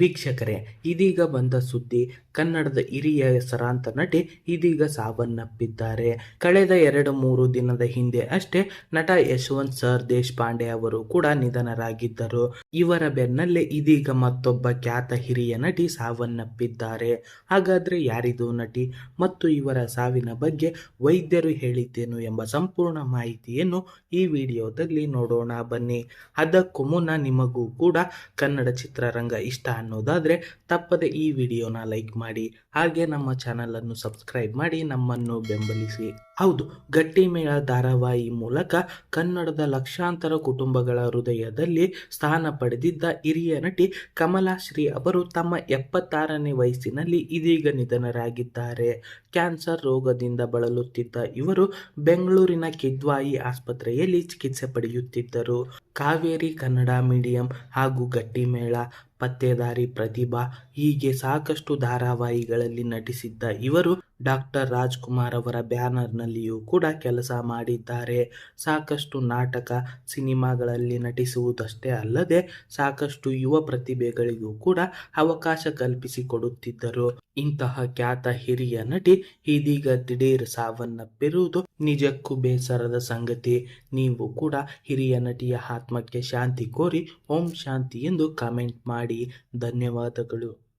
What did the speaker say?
ವೀಕ್ಷಕರೇ, ಇದೀಗ ಬಂದ ಸುದ್ದಿ ಕನ್ನಡದ ಹಿರಿಯ ಹೆಸರಾಂತ ನಟಿ ಇದೀಗ ಸಾವನ್ನಪ್ಪಿದ್ದಾರೆ. ಕಳೆದ ಎರಡು ಮೂರು ದಿನದ ಹಿಂದೆ ಅಷ್ಟೇ ನಟ ಯಶವಂತ್ ಸರ್ ದೇಶಪಾಂಡೆ ಅವರು ಕೂಡ ನಿಧನರಾಗಿದ್ದರು. ಇವರ ಬೆನ್ನಲ್ಲೇ ಇದೀಗ ಮತ್ತೊಬ್ಬ ಖ್ಯಾತ ಹಿರಿಯ ನಟಿ ಸಾವನ್ನಪ್ಪಿದ್ದಾರೆ. ಹಾಗಾದ್ರೆ ಯಾರಿದು ನಟಿ? ಮತ್ತು ಇವರ ಸಾವಿನ ಬಗ್ಗೆ ವೈದ್ಯರು ಹೇಳಿದ್ದೇನು ಎಂಬ ಸಂಪೂರ್ಣ ಮಾಹಿತಿಯನ್ನು ಈ ವಿಡಿಯೋದಲ್ಲಿ ನೋಡೋಣ ಬನ್ನಿ. ಅದಕ್ಕೂ ಮುನ್ನ ನಿಮಗೂ ಕೂಡ ಕನ್ನಡ ಚಿತ್ರರಂಗ ಇಷ್ಟ ಅನ್ನೋದಾದ್ರೆ ತಪ್ಪದೆ ಈ ವಿಡಿಯೋನ ಲೈಕ್ ಮಾಡಿ, ಹಾಗೆ ನಮ್ಮ ಚಾನಲನ್ನು ಸಬ್ಸ್ಕ್ರೈಬ್ ಮಾಡಿ ನಮ್ಮನ್ನು ಬೆಂಬಲಿಸಿ. ಹೌದು ಗಟ್ಟಿಮೇಳ ಧಾರಾವಾಹಿ ಮೂಲಕ ಕನ್ನಡದ ಲಕ್ಷಾಂತರ ಕುಟುಂಬಗಳ ಹೃದಯದಲ್ಲಿ ಸ್ಥಾನ ಪಡೆದಿದ್ದ ಹಿರಿಯ ನಟಿ ಕಮಲಾಶ್ರೀ ಅವರು ತಮ್ಮ ಎಪ್ಪತ್ತಾರನೇ ವಯಸ್ಸಿನಲ್ಲಿ ಇದೀಗ ನಿಧನರಾಗಿದ್ದಾರೆ. ಕ್ಯಾನ್ಸರ್ ರೋಗದಿಂದ ಬಳಲುತ್ತಿದ್ದ ಇವರು ಬೆಂಗಳೂರಿನ ಕಿದ್ವಾಯಿ ಆಸ್ಪತ್ರೆಯಲ್ಲಿ ಚಿಕಿತ್ಸೆ ಪಡೆಯುತ್ತಿದ್ದರು. ಕಾವೇರಿ ಕನ್ನಡ ಮೀಡಿಯಂ ಹಾಗೂ ಗಟ್ಟಿಮೇಳ ಪತ್ತೇದಾರಿ ಪ್ರತಿಭಾ ಹೀಗೆ ಸಾಕಷ್ಟು ಧಾರಾವಾಹಿಗಳಲ್ಲಿ ನಟಿಸಿದ್ದ ಇವರು ಡಾಕ್ಟರ್ ರಾಜ್ಕುಮಾರ್ ಅವರ ಬ್ಯಾನರ್ನಲ್ಲಿಯೂ ಕೂಡ ಕೆಲಸ ಮಾಡಿದ್ದಾರೆ. ಸಾಕಷ್ಟು ನಾಟಕ ಸಿನಿಮಾಗಳಲ್ಲಿ ನಟಿಸುವುದಷ್ಟೇ ಅಲ್ಲದೆ ಸಾಕಷ್ಟು ಯುವ ಪ್ರತಿಭೆಗಳಿಗೂ ಕೂಡ ಅವಕಾಶ ಕಲ್ಪಿಸಿಕೊಡುತ್ತಿದ್ದರು. ಇಂತಹ ಖ್ಯಾತ ಹಿರಿಯ ನಟಿ ಇದೀಗ ದಿಢೀರ್ ಸಾವನ್ನಪ್ಪಿರುವುದು ನಿಜಕ್ಕೂ ಬೇಸರದ ಸಂಗತಿ. ನೀವು ಕೂಡ ಹಿರಿಯ ನಟಿಯ ಆತ್ಮಕ್ಕೆ ಶಾಂತಿ ಕೋರಿ ಓಂ ಶಾಂತಿ ಎಂದು ಕಾಮೆಂಟ್ ಮಾಡಿ. ಧನ್ಯವಾದಗಳು.